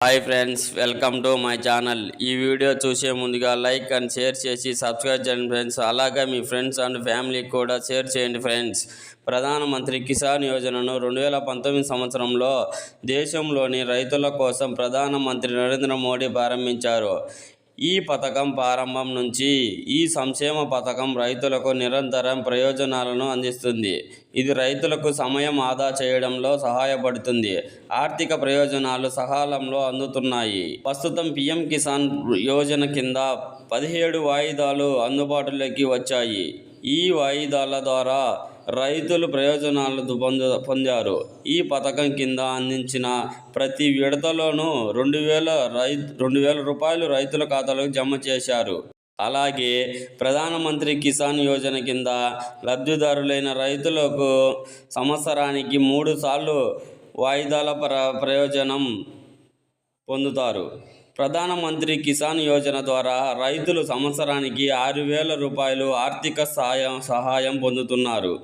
Hi friends welcome to my channel ఈ video చూసే ముందుగా లైక్ అండ్ షేర్ చేసి సబ్స్క్రైబ్ చేయండి ఫ్రెండ్స్ అలాగే మీ ఫ్రెండ్స్ అండ్ ఫ్యామిలీకి కూడా షేర్ చేయండి ఫ్రెండ్స్ ప్రధానమంత్రి కిసాన్ యోజనను రెండు వేల పంతొమ్మిది సంవత్సరంలో దేశంలోని రైతుల కోసం ప్రధానమంత్రి నరేంద్ర మోడీ ప్రారంభించారు. ఈ పథకం ప్రారంభం నుంచి ఈ సంక్షేమ పథకం రైతులకు నిరంతరం ప్రయోజనాలను అందిస్తుంది. ఇది రైతులకు సమయం ఆదా చేయడంలో సహాయపడుతుంది. ఆర్థిక ప్రయోజనాలు సకాలంలో అందుతున్నాయి. ప్రస్తుతం పిఎం కిసాన్ యోజన కింద పదిహేడు వాయిదాలు అందుబాటులోకి వచ్చాయి. ఈ వాయిదాల ద్వారా రైతులు ప్రయోజనాలు పొంద పొందారు. ఈ పథకం కింద అందించిన ప్రతి విడతలోనూ రెండు వేల రై రెండు వేల రూపాయలు రైతుల ఖాతాలకు జమ చేశారు. అలాగే ప్రధానమంత్రి కిసాన్ యోజన కింద లబ్ధిదారులైన రైతులకు సంవత్సరానికి మూడు సార్లు వాయిదాల ప్ర ప్రయోజనం పొందుతారు. ప్రధానమంత్రి కిసాన్ యోజన ద్వారా రైతులు సంవత్సరానికి ఆరు వేల రూపాయలు ఆర్థిక సహాయం సహాయం పొందుతున్నారు.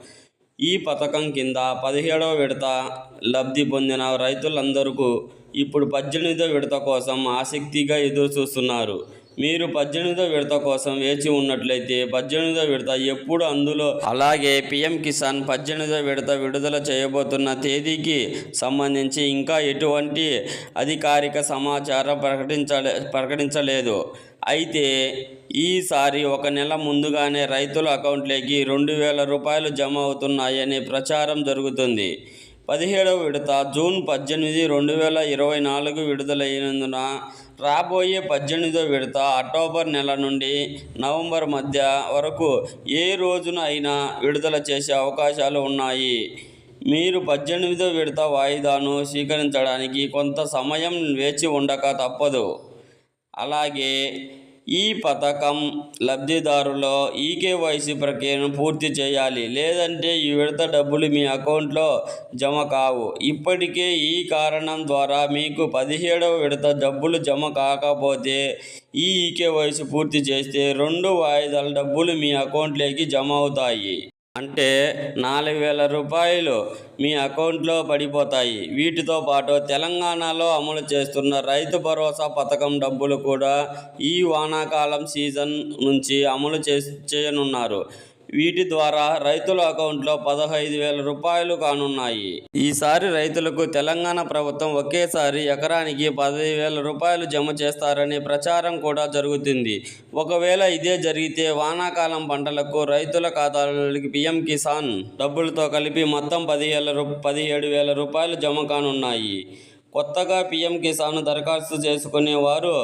ఈ పథకం కింద పదిహేడవ విడత లబ్ధి పొందిన రైతులందరికీ ఇప్పుడు పద్దెనిమిదో విడత కోసం ఆసక్తిగా ఎదురు చూస్తున్నారు మీరు పద్దెనిమిదో విడత కోసం వేచి ఉన్నట్లయితే పద్దెనిమిదో విడత ఎప్పుడు అందులో? అలాగే పిఎం కిసాన్ పద్దెనిమిదో విడత విడుదల చేయబోతున్న తేదీకి సంబంధించి ఇంకా ఎటువంటి అధికారిక సమాచారం ప్రకటించలే ప్రకటించలేదు. అయితే ఈసారి ఒక నెల ముందుగానే రైతుల అకౌంట్లోకి రెండు వేల రూపాయలు జమ అవుతున్నాయని ప్రచారం జరుగుతుంది. పదిహేడవ విడత జూన్ పద్దెనిమిది రెండు వేల ఇరవై నాలుగు విడుదలైనందున రాబోయే పద్దెనిమిదో విడత అక్టోబర్ నెల నుండి నవంబర్ మధ్య వరకు ఏ రోజున అయినా విడుదల చేసే అవకాశాలు ఉన్నాయి. మీరు పద్దెనిమిదో విడత వాయిదాను స్వీకరించడానికి కొంత సమయం వేచి ఉండక తప్పదు. అలాగే ఈ పథకం లబ్ధిదారులో ఈకేవైసీ ప్రక్రియను పూర్తి చేయాలి. లేదంటే ఈ విడత డబ్బులు మీ అకౌంట్లో జమ కావు. ఇప్పటికే ఈ కారణం ద్వారా మీకు పదిహేడవ విడత డబ్బులు జమ కాకపోతే ఈ ఈకేవైసీ పూర్తి చేస్తే రెండు వాయిదాల డబ్బులు మీ అకౌంట్లోకి జమ అవుతాయి. అంటే నాలుగు వేల రూపాయలు మీ అకౌంట్లో పడిపోతాయి. వీటితో పాటు తెలంగాణలో అమలు చేస్తున్న రైతు భరోసా పథకం డబ్బులు కూడా ఈ వానాకాలం సీజన్ నుంచి అమలు చే చేయనున్నారు. వీటి ద్వారా రైతుల అకౌంట్లో పదహైదు వేల రూపాయలు కానున్నాయి. ఈసారి రైతులకు తెలంగాణ ప్రభుత్వం ఒకేసారి ఎకరానికి పదహైదు వేల రూపాయలు జమ చేస్తారని ప్రచారం కూడా జరుగుతుంది. ఒకవేళ ఇదే జరిగితే వానాకాలం పంటలకు రైతుల ఖాతాలకి పిఎం కిసాన్ డబ్బులతో కలిపి మొత్తం పదివేల రూ పదిహేడు వేల రూపాయలు జమ కానున్నాయి. కొత్తగా పిఎం కిసాన్ దరఖాస్తు చేసుకునే వారు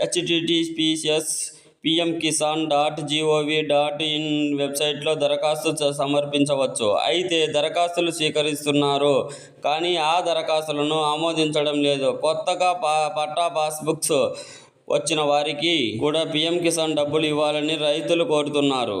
https PM Kisan dot GOV dot in వెబ్సైట్లో దరఖాస్తు సమర్పించవచ్చు. అయితే దరఖాస్తులు స్వీకరిస్తున్నారు. కానీ ఆ దరఖాస్తులను ఆమోదించడం లేదు. కొత్తగా పా పట్టా పాస్బుక్స్ వచ్చిన వారికి కూడా పిఎం కిసాన్ డబ్బులు ఇవ్వాలని రైతులు కోరుతున్నారు.